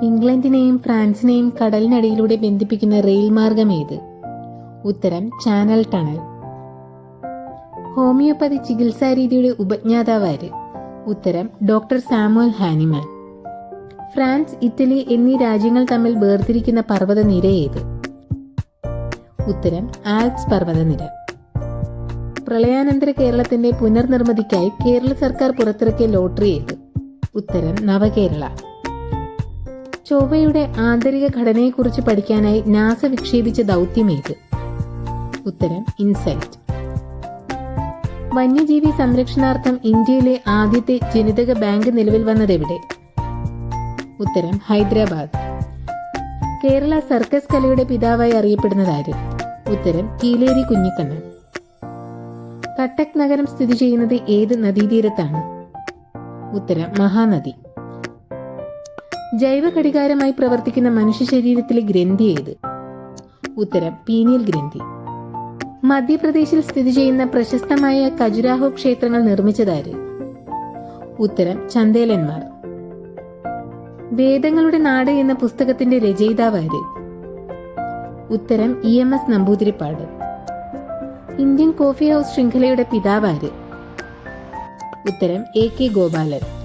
ഇംഗ്ലണ്ടിനെയും ഫ്രാൻസിനെയും കടലിനടിയിലൂടെ ബന്ധിപ്പിക്കുന്ന റെയിൽ മാർഗം ഏത്? ഉത്തരം ചാനൽ ടണൽ. ഹോമിയോപ്പതി ചികിത്സാ രീതിയുടെ ഉപജ്ഞാതാവാര് ഉത്തരം doctor Samuel Hahnemann. France Italy എന്നീ രാജ്യങ്ങൾ തമ്മിൽ വേർതിരിക്കുന്ന പർവതനിര ഏത്? ഉത്തരം ആൽപ്സ് പർവതനിര. പ്രളയാനന്തര കേരളത്തിന്റെ പുനർനിർമ്മിതിക്കായി കേരള സർക്കാർ പുറത്തിറക്കിയ ലോട്ടറി ഏത്? ഉത്തരം നവകേരള. ചൊവ്വയുടെ ആന്തരിക ഘടനയെക്കുറിച്ച് പഠിക്കാനായി നാസ വിക്ഷേപിച്ച ദൗത്യമേത്? ഉത്തരം ഇൻസൈറ്റ്. വന്യജീവി സംരക്ഷണാർത്ഥം ഇന്ത്യയിലെ ആദ്യത്തെ ജനിതക ബാങ്ക് നിലവിൽ വന്നതെവിടെ? ഉത്തരം ഹൈദരാബാദ്. കേരള സർക്കസ് കലയുടെ പിതാവായി അറിയപ്പെടുന്നതാര്? ഉത്തരം കീലേരി കുഞ്ഞിക്കണ്ണൻ. കട്ടക് നഗരം സ്ഥിതി ചെയ്യുന്നത് ഏത് നദീതീരത്താണ്? ഉത്തരം മഹാനദി. ജൈവ ഘടികാരമായി പ്രവർത്തിക്കുന്ന മനുഷ്യ ശരീരത്തിലെ ഗ്രന്ഥി ഏത്? ഉത്തരം പീനിയൽ ഗ്രന്ഥി. മധ്യപ്രദേശിൽ സ്ഥിതി ചെയ്യുന്ന പ്രശസ്തമായ ഖജുരാഹോ ക്ഷേത്രങ്ങൾ നിർമ്മിച്ചതാര്? ഉത്തരം ചന്ദേലന്മാർ. വേദങ്ങളുടെ നാട് എന്ന പുസ്തകത്തിന്റെ രചയിതാവാര്? ഉത്തരം E M S Namboodiripad. Indian coffee house ശൃംഖലയുടെ പിതാവാര്? ഉത്തരം എ കെ ഗോപാലൻ.